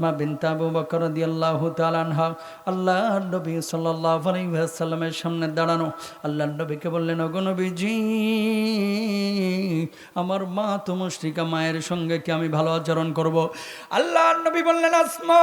আসমা বিনতে আবু বকর রাদিয়াল্লাহু তাআলা আনহা, আল্লাহর নবী সাল্লাল্লাহু আলাইহি ওয়াসাল্লামের সামনে দাঁড়ানো। আল্লাহর নবীকে বললেন, ওগো নবীজি, আমার মা তো মুশরিকা, মায়ের সঙ্গে কি আমি ভালো আচরণ করব? আল্লাহর নবী বললেন, আসমা,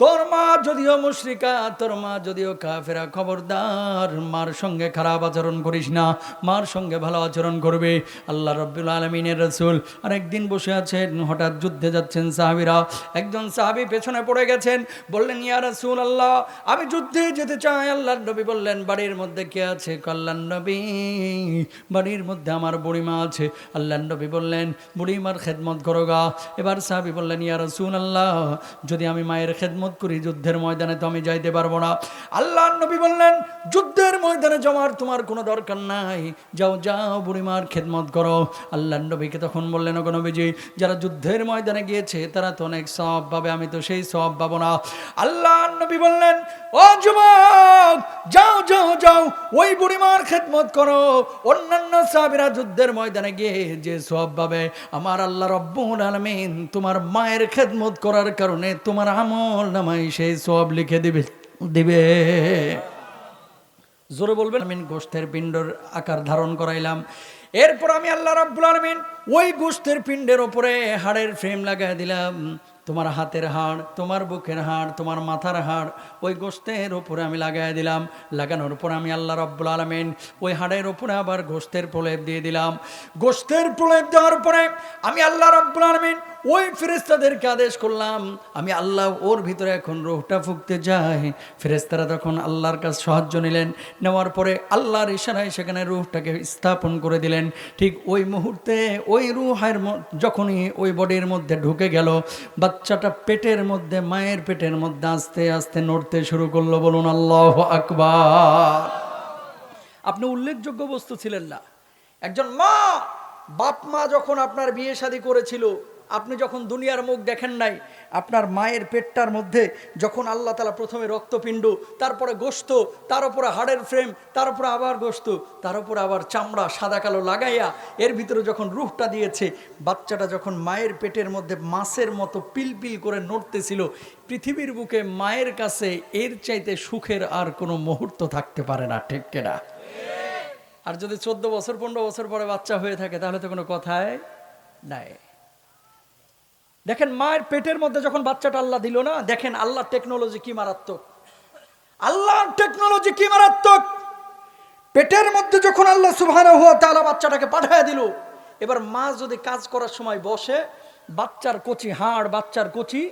তোর মা যদিও মুশরিকা, তোর মা যদিও কাফেরা, খবরদার, মার সঙ্গে খারাপ আচরণ করিস না, মার সঙ্গে ভালো আচরণ করবে। আল্লাহ রব্বুল আলমিনের রসুল আর একদিন বসে আছেন, হঠাৎ যুদ্ধে যাচ্ছেন সাহাবিরা। একজন সাহাবি পেছনে পড়ে গেছেন, বললেন, ইয়া রসুল আল্লাহ আমি যুদ্ধে যেতে চাই। আল্লাহর নবী বললেন, বাড়ির মধ্যে কে আছে? কল্যাণ নবী, বাড়ির মধ্যে আমার বুড়িমা আছে। আল্লাহর নবী বললেন, বুড়িমার খেদমত করো গা। এবার সাহাবি বললেন, ইয়া রসুল আল্লাহ যদি আমি মায়ের খেদমত করি যুদ্ধের ময়দানে, তো আমি যাইতে পারব না। আল্লাহর নবী বললেন, যুদ্ধের ময়দানে যাওয়ার তোমার কোনো দরকার নাই। যাও যাও, বুড়িমার খেদমত করো। আল্লাহর নবীকে তখন বললেন নবীজি, যারা যুদ্ধের ময়দানে গিয়েছে, তারা তো অনেক সব পাবে, আমি তো সেই সব পাবো না। আল্লাহর নবী বললেন, ও যুবক, যাও যাও যাও, ওই বুড়িমার খেদমত করো। অন্যান্য সাহাবীরা যুদ্ধের ময়দানে গিয়ে যে সব পাবে, আমার আল্লাহ রব্বুল আলামিন তোমার মায়ের খেদমত করার কারণে তোমার আমল নামাই সেই সব লিখে দিবে দিবে। জোরে বলবেন আমিন গোষ্ঠের পিণ্ডর আকার ধারণ করাইলাম। এরপর আমি আল্লাহ রাব্বুল আলমিন ওই গোস্তের পিণ্ডের ওপরে হাড়ের ফ্রেম লাগাই দিলাম। তোমার হাতের হাড়, তোমার বুকের হাড়, তোমার মাথার হাড়, ওই গোস্তের ওপরে আমি লাগাই দিলাম। লাগানোর পর আমি আল্লাহ রব্বুল আলমিন ওই হাড়ের ওপরে আবার গোস্তের প্রলেপ দিয়ে দিলাম। গোস্তের প্রলেপ দেওয়ার পরে আমি আল্লাহ রব্বুল আলমিন ওই ফেরেস্তাদেরকে আদেশ করলাম। আমি আল্লাহ ওর ভিতরে এখন রোহটা ফুকতে যাই। ফেরেস্তারা তখন আল্লাহর কাছে সাহায্য নিলেন। নেওয়ার পরে আল্লাহর ইশারায় সেখানে রুহটাকে স্থাপন করে দিলেন। ঠিক ওই মুহূর্তে ওই রুহের যখনই ওই বডির মধ্যে ঢুকে গেল বাচ্চাটা পেটের মধ্যে, মায়ের পেটের মধ্যে আস্তে আস্তে নড়তে শুরু করল, বলুন আল্লাহ আকবার। আপনি উল্লেখযোগ্য বস্তু ছিলেন না। একজন মা, বাপ মা যখন আপনার বিয়ে শাদী করেছিল আপনি যখন দুনিয়ার মুখ দেখেন নাই, আপনার মায়ের পেটটার মধ্যে যখন আল্লাহ তালা প্রথমে রক্তপিণ্ড, তারপরে গোস্ত তার উপরে হাড়ের ফ্রেম তার উপরে আবার গোস্ত তার উপরে আবার চামড়া সাদা কালো লাগাইয়া, এর ভিতরে যখন রুহটা দিয়েছে, বাচ্চাটা যখন মায়ের পেটের মধ্যে মাছের মতো পিলপিল করে নড়তেছিল, পৃথিবীর বুকে মায়ের কাছে এর চাইতে সুখের আর কোনো মুহূর্ত থাকতে পারে না, ঠিক কেনা? আর যদি চোদ্দ বছর, পনেরো বছর পরে বাচ্চা হয়ে থাকে, তাহলে তো কোনো কথাই নাই। দেখেন মায়ের পেটের মধ্যে যখন বাচ্চাটা আল্লাহ দিল না, দেখেন আল্লাহ টেকনোলজি কি মারাত্মক। আল্লাহ টেকনোলজি কি মারাত্মক? পেটের মধ্যে যখন আল্লাহ সুবহানাহু ওয়া তাআলা বাচ্চাটাকে পাঠিয়ে দিল, এবার মা যদি কাজ করার সময় বসে, বাচ্চার কচি হাড়, বাচ্চার কচি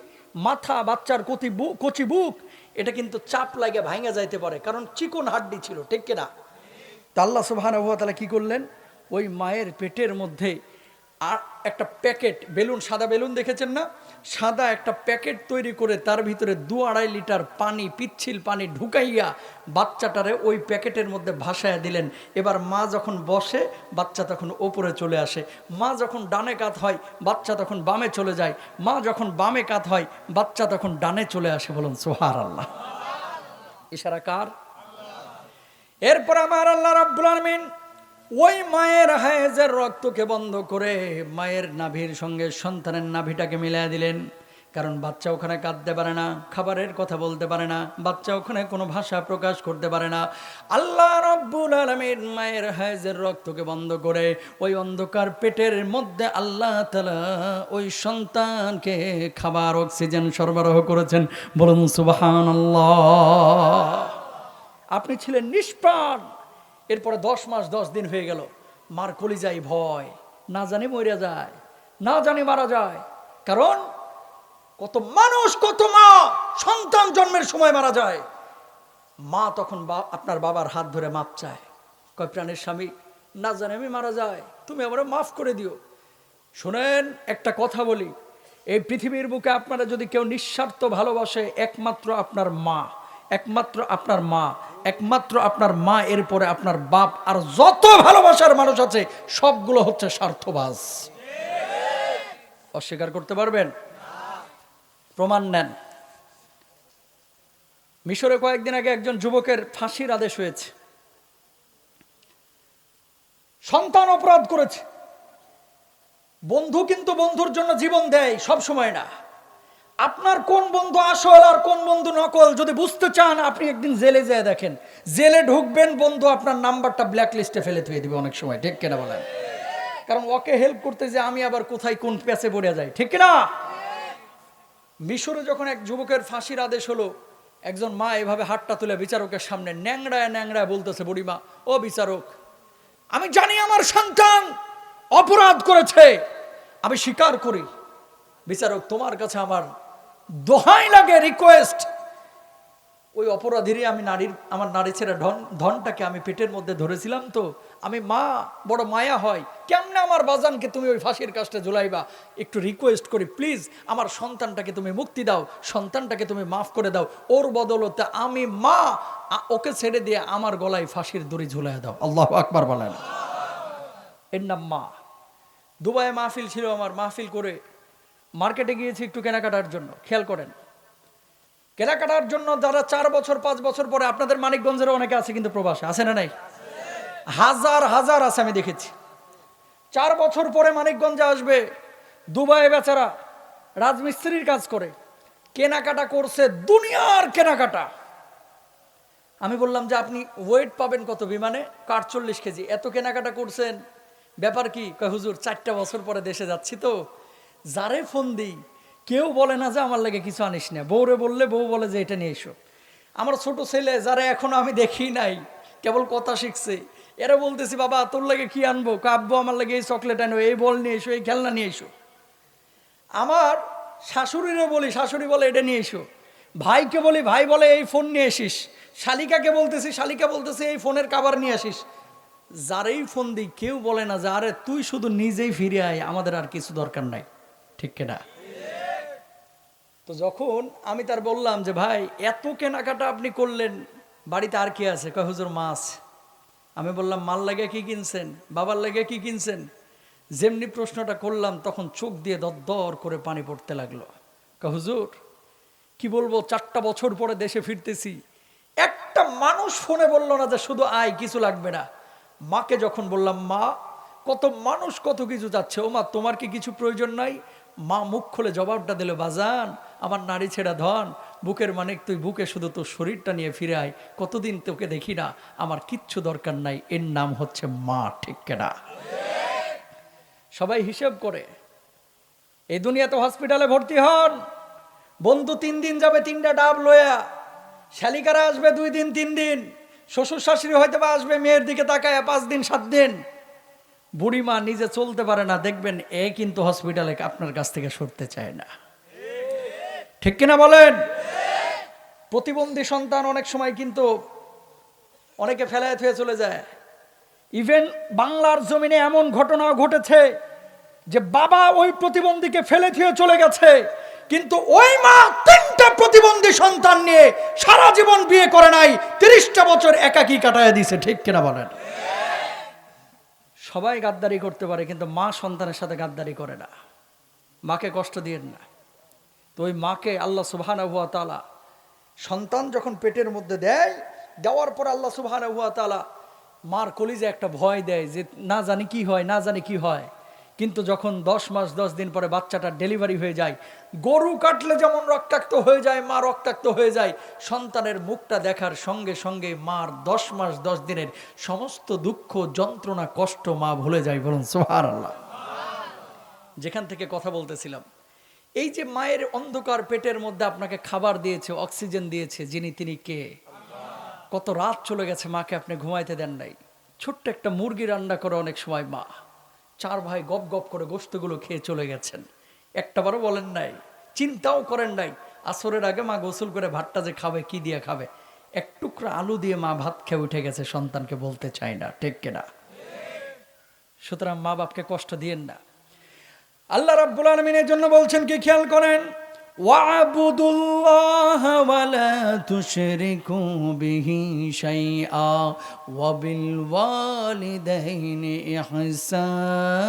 মাথা, বাচ্চার কচি বুক কচি বুক, এটা কিন্তু চাপ লাগে ভাঙা যাইতে পারে, কারণ চিকন হাড্ডি ছিল, ঠিক কিনা? তা আল্লাহ সুবহানাহু ওয়া তাআলা কি করলেন? ওই মায়ের পেটের মধ্যে আর একটা প্যাকেট, বেলুন, সাদা বেলুন দেখেছেন না? সাদা একটা প্যাকেট তৈরি করে তার ভিতরে দু আড়াই লিটার পানি, পিচ্ছিল পানি ঢুকাইয়া বাচ্চাটারে ওই প্যাকেটের মধ্যে ভাসায় দিলেন। এবার মা যখন বসে, বাচ্চা তখন ওপরে চলে আসে। মা যখন ডানে কাত হয়, বাচ্চা তখন বামে চলে যায়। মা যখন বামে কাত হয়, বাচ্চা তখন ডানে চলে আসে বলুন সোহার আল্লাহ ইশারা কার? এরপর আমার আল্লাহ রাব্বুল আলামিন ওই মায়ের হায়েজের রক্তকে বন্ধ করে মায়ের নাভির সঙ্গে সন্তানের নাভিটাকে মিলিয়ে দিলেন। কারণ বাচ্চা ওখানে কাঁদতে পারে না, খাবারের কথা বলতে পারে না, বাচ্চা ওখানে কোনো ভাষা প্রকাশ করতে পারে না। আল্লাহ রব্বুল আলমীর মায়ের হায়েজের রক্তকে বন্ধ করে ওই অন্ধকার পেটের মধ্যে আল্লাহ তালা ওই সন্তানকে খাবার, অক্সিজেন সরবরাহ করেছেন। বলুন সুবাহান আপনি ছিলেন নিষ্প্রাণ। এরপরে দশ মাস, দশ দিন হয়ে গেল। মার কলিজাই ভয়। না জানি মরে যায়, না জানি মারা যায়। কারণ কত মানুষ, কত মা সন্তান জন্মের সময় মারা যায়। মা তখন আপনার বাবার হাত ধরে মাপ চায়। কয়, প্রাণের স্বামী, না জানি আমি মারা যায়। তুমি আমার মাফ করে দিও। শোনেন, একটা কথা বলি। এই পৃথিবীর বুকে আপনারা যদি কেউ নিঃস্বার্থ ভালোবাসে, একমাত্র আপনার মা, একমাত্র আপনার মা একমাত্র আপনার মা, এরপরে আপনার বাপ, আর যত ভালোবাসার মানুষ আছে, সবগুলো হচ্ছে স্বার্থবাজ। অস্বীকার করতে পারবেন? প্রমাণ নেন। মিশরে কয়েকদিন আগে একজন যুবকের ফাঁসির আদেশ হয়েছে। সন্তান অপরাধ করেছে। বন্ধু কিন্তু বন্ধুর জন্য জীবন দেয়, সব সময় না। আপনার কোন বন্ধু আসল আর কোন বন্ধু নকল? যদি বুঝতে চান, আপনি একদিন জেলে যেয়ে দেখেন। জেলে ঢুকবেন, বন্ধু আপনার নাম্বারটা ব্ল্যাক লিস্টে ফেলে থুয়ে দিবে অনেক সময়। ঠিক কিনা বলেন? কারণ ওকে হেল্প করতে যে আমি আবার কোথায় কোন প্যাসে পড়ে যাই। ঠিক কিনা? মিশরে যখন এক যুবকের ফাঁসির আদেশ হলো, একজন মা এভাবে হাতটা তুলে বিচারকের সামনে ন্যাংড়ায় ন্যাংড়ায় বলতেছে, বুড়িমা, ও বিচারক, আমি জানি আমার সন্তান অপরাধ করেছে। আমি স্বীকার করি। বিচারক, তোমার কাছে আমার দোহাই লাগে রিকোয়েস্ট ওই অপরাধীরই আমি নারীর, আমার নারী ছেড়ে ধন, ধনটাকে আমি পেটের মধ্যে ধরেছিলাম তো। আমি মা, বড় মায়া হয়। কেমনে আমার বাজানকে তুমি ওই ফাঁসির কাজটা ঝুলাইবা? একটু রিকোয়েস্ট করি প্লিজ আমার সন্তানটাকে তুমি মুক্তি দাও। সন্তানটাকে তুমি মাফ করে দাও। ওর বদলতে আমি মা ওকে ছেড়ে দিয়ে আমার গলায় ফাঁসির দড়ি ঝুলাই দাও। আল্লাহ আকবার বলেন। এর নাম মা। দুবাই মাহফিল ছিল আমার, মাহফিল করে মার্কেটে গিয়েছি একটু কেনাকাটার জন্য, খেয়াল করেন। কেনাকাটার জন্য যারা চার বছর, পাঁচ বছর পরে, আপনাদের মানিকগঞ্জেরও অনেকে আছে কিন্তু প্রবাসে, আছে না নাই? হাজার হাজার আছে আমি দেখেছি। চার বছর পরে মানিকগঞ্জে আসবে দুবাই বেচারা, রাজমিস্ত্রির কাজ করে, কেনাকাটা করছে দুনিয়ার কেনাকাটা। আমি বললাম যে আপনি ওয়েট পাবেন কত বিমানে? আটচল্লিশ কেজি। এত কেনাকাটা করছেন? ব্যাপার কি? হুজুর, চারটা বছর পরে দেশে যাচ্ছি তো। যারে ফোন দিই, কেউ বলে না যে আমার লাগে কিছু আনিস না। বউরে বললে বউ বলে যে এটা নিয়ে এসো। আমার ছোট ছেলে যারা এখনও আমি দেখি নাই, কেবল কথা শিখছে। এরা বলতেছি, বাবা, তোর লাগে কি আনব? কাব্য আমার লাগে এই চকলেট আনব, এই বল নিয়ে এসো, এই খেলনা নিয়ে এসো। আমার শাশুড়িরে বলি, শাশুড়ি বলে এটা নিয়ে এসো। ভাইকে বলি, ভাই বলে এই ফোন নিয়ে আসিস। শালিকাকে বলতেছি, শালিকা বলতেছি এই ফোনের কাবার নিয়ে আসিস। যারেই ফোন দিই, কেউ বলে না যে, আরে তুই শুধু নিজেই ফিরে আয়, আমাদের আর কিছু দরকার নাই। ঠিক কিনা? তো যখন আমি তার বললাম যে, ভাই, এত কেনাকাটা আপনি করলেন, বাড়িতে আর কি আছে? কয়, হুজুর, মাছ। আমি বললাম, মাল লাগে কি কিনছেন? বাবার লাগে কি কিনছেন? যেমনি প্রশ্নটা করলাম, তখন চোখ দিয়ে দর করে পানি পড়তে লাগল। কয়, হুজুর, কি বলব, চারটা বছর পরে দেশে ফিরতেছি। একটা মানুষ ফোনে বলল না যে, শুধু আয়, কিছু লাগবে না। মাকে যখন বললাম, মা, কত মানুষ কত কিছু যাচ্ছে। ও মা তোমার কি কিছু প্রয়োজন নাই? মা মুখ খুলে জবাবটা দিল, বাজান, আমার নারী ছেড়া ধন, বুকের মানে তুই বুকে শুধু তোর শরীরটা নিয়ে ফিরে আয়, কতদিন তোকে দেখি না, আমার কিচ্ছু দরকার নাই, এর নাম হচ্ছে মা, ঠিক কেনা সবাই হিসেব করে, এই দুনিয়াতে হসপিটালে ভর্তি হন, বন্ধু তিন দিন যাবে তিনটা ডাব লয়া শালিকারা আসবে দুই দিন তিন দিন, শ্বশুর শাশুড়ি হয়তো বা আসবে মেয়ের দিকে তাকায় পাঁচ দিন, সাত দিন বুড়িমা নিজে চলতে পারে না, দেখবেন এ কিন্তু হসপিটালে আপনার কাছ থেকে সরতে চায় না। ঠিক কিনা বলেন? প্রতিবন্ধী সন্তান অনেক সময় কিন্তু অনেকে ফেলায় থুয়ে চলে যায়। ইভেন বাংলার জমিনে এমন ঘটনা ঘটেছে যে বাবা ওই প্রতিবন্ধীকে ফেলে থুয়ে চলে গেছে, কিন্তু ওই মা তিনটা প্রতিবন্ধী সন্তান নিয়ে সারা জীবন বিয়ে করে নাই, তিরিশটা বছর একাকি কাটায় দিছে, ঠিক কিনা বলেন? সবাই গাদ্দারি করতে পারে, কিন্তু মা সন্তানের সাথে গাদ্দারি করে না। মাকে কষ্ট দিয়ে না। তো ওই মাকে আল্লাহ সুবহান হুয়া তালা সন্তান যখন পেটের মধ্যে দেয়, দেওয়ার পর আল্লাহ সুবহান হুয়া তালা মার কলিজে একটা ভয় দেয় যে, না জানি কি হয়, না জানি কি হয়। কিন্তু যখন দশ মাস, দশ দিন পরে বাচ্চাটা ডেলিভারি হয়ে যায় গরু কাটলে যেমন রক্তাক্ত হয়ে যায়, মা রক্তাক্ত হয়ে যায়, সন্তানের মুখটা দেখার সঙ্গে সঙ্গে মার দশ মাস, দশ দিনের সমস্ত দুঃখ, যন্ত্রণা, কষ্ট মা ভুলে যায় বলুন সোহার আল্লাহ যেখান থেকে কথা বলতেছিলাম, এই যে মায়ের অন্ধকার পেটের মধ্যে আপনাকে খাবার দিয়েছে, অক্সিজেন দিয়েছে, যিনি তিনি কে? কত রাত চলে গেছে মাকে আপনি ঘুমাইতে দেন নাই। ছোট্ট একটা মুরগি রান্না করে অনেক সময় মা, চার ভাই গপ গপ করে গোস্তগুলো খেয়ে চলে গেছেন। একটাবারও বলেন নাই, চিন্তাও করেন নাই, আসরের আগে মা গোসল করে ভাতটা যে খাবে, কি দিয়ে খাবে? এক টুকরা আলু দিয়ে মা ভাত খেয়ে উঠে গেছে, সন্তানকে বলতে চাই না, ঠিক কেনা সুতরাং মা বাপকে কষ্ট দিয়েন না। আল্লাহ রাব্বুল আলমিনের জন্য বলছেন কি, খেয়াল করেন واعبدوا الله ولا تشركوا به شيئا وبالوالدين إحسانا.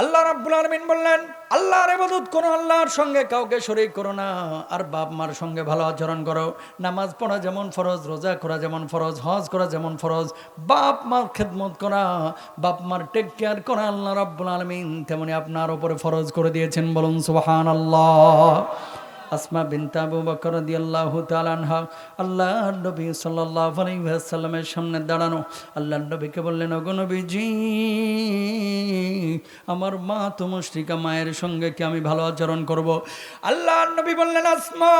আল্লাহ রাব্বুল আলমিন বললেন, আল্লাহর ইবাদত করো আল্লাহর সঙ্গে কাউকে শরীর করো না। আর বাপ মার সঙ্গে ভালো আচরণ করো। নামাজ পড়া যেমন ফরজ, রোজা করা যেমন ফরজ, হজ করা যেমন ফরজ। বাপ মার খেদমত করা, বাপ মার টেক কেয়ার করা আল্লাহ রাব্বুল আলমিন তেমনি আপনার ওপরে ফরজ করে দিয়েছেন বলুন সুবহানাল্লাহ। আসমা বিনত আবু বকর রাদিয়াল্লাহু তাআলা আনহা, আল্লাহর নবী সাল্লাল্লাহু আলাইহি ওয়াসাল্লামের সামনে দাঁড়ানো। আল্লাহর নবীকে বললেন, ওগো নবীজি, আমার মা তো মুশরিকা মায়ের সঙ্গে কি আমি ভালো আচরণ করব? আল্লাহর নবী বললেন, আসমা,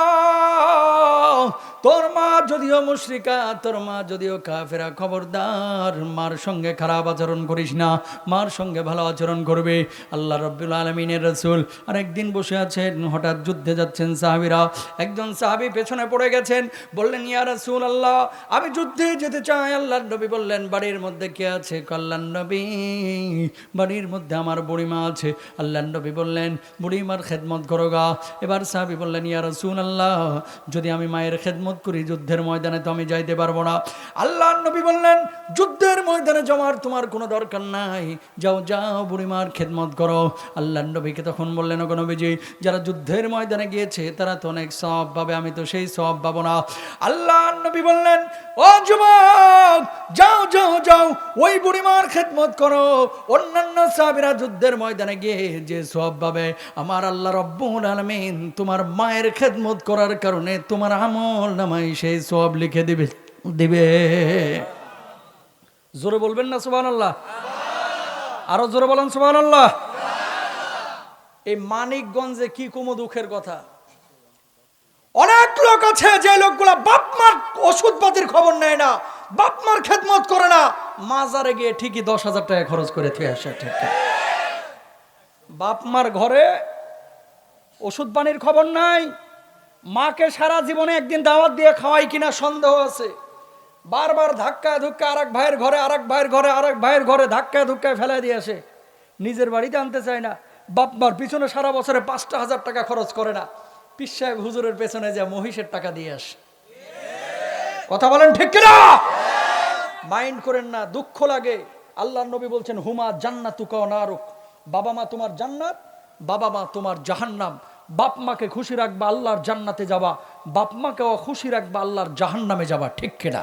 তোর মা যদিও মুশরিকা, তোর মা যদিও কাফেরা, খবরদার, মার সঙ্গে খারাপ আচরণ করিস না, মার সঙ্গে ভালো আচরণ করবে। আল্লাহ রব্বুল আলমিনের রসুল আর একদিন বসে আছেন, হঠাৎ যুদ্ধে যাচ্ছেন সাহাবিরা। একজন সাহাবি পেছনে পড়ে গেছেন, বললেন, ইয়া রসুল আল্লাহ আমি যুদ্ধে যেতে চাই। আল্লাহর নবী বললেন, বাড়ির মধ্যে কে আছে? কল্যাণ নবী, বাড়ির মধ্যে আমার বুড়িমা আছে। আল্লাহ নবী বললেন, বুড়িমার খেদমত করো গা। এবার সাহাবি বললেন, ইয়া রসুল আল্লাহ যদি আমি মায়ের খেদমত করি যুদ্ধের ময়দানে, তো আমি যাইতে পারব না। আল্লাহ নবী বললেন, যুদ্ধের ময়দানে জমার তোমার কোনো দরকার নাই। যাও যাও, বুড়িমার খেদমত করো। আল্লাহর নবীকে তখন বললেন, ওগো নবীজি, যারা যুদ্ধের ময়দানে গিয়েছে তারা তো অনেক সব পাবে, আমি তো সেই সব পাবো না। আল্লাহর নবী বললেন, ও যুবক, যাও যাও যাও, ওই বুড়িমার খেদমত করো। অন্যান্য সাহাবীরা যুদ্ধের ময়দানে গিয়ে যে সব পাবে, আমার আল্লাহ রব্বুল আলামিন তোমার মায়ের খেদমত করার কারণে তোমার আমল নামাই সেই সব লিখে দিবে দিবে। জোরে বলবেন না, সুবহানাল্লাহ? আরও জোরে বলেন, সুবহানাল্লাহ? এই মানিকগঞ্জে কি কুমো দুঃখের কথা? অনেক লোক আছে যে লোকগুলা বাপ মার ওষুধপাতির খবর নেয় না, বাপ মার খেদমত করে না। মাজারে গিয়ে ঠিকই দশ হাজার টাকা খরচ করে থুয়ে আসে, ঠিক বাপ মার ঘরে ওষুধ পানির খবর নাই। মাকে সারা জীবনে একদিন দাওয়াত দিয়ে খাওয়াই কিনা সন্দেহ আছে। বারবার ধাক্কায় ধুক্কা আর এক ভাইয়ের ঘরে আর এক ভাইয়ের ঘরে আর এক ভাইয়ের ঘরে ধাক্কায় ধুক্কায় ফেলাই দিয়ে আসে। নিজের বাড়িতে আনতে চায় না। বাপ মার পিছনে সারা বছরে পাঁচটা হাজার টাকা খরচ করে না। পিস সাহেব হুজুরের পেছনে মহিষের টাকা দিয়ে আসে। কথা বলেন ঠিক কিনা? মাইন্ড করেন না, দুঃখ লাগে। আল্লাহ নবী বলছেন, হুমা বাবা মা তোমার জান্নাত, বাবা মা তোমার জাহান্নাম। বাপ মাকে খুশি রাখবা, আল্লাহর জান্নাতে যাবা। বাপ মাকে খুশি রাখবা, আল্লাহর জাহান্নামে যাবা। ঠিক কিনা?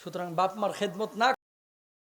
সুতরাং বাপ মার খেদমত না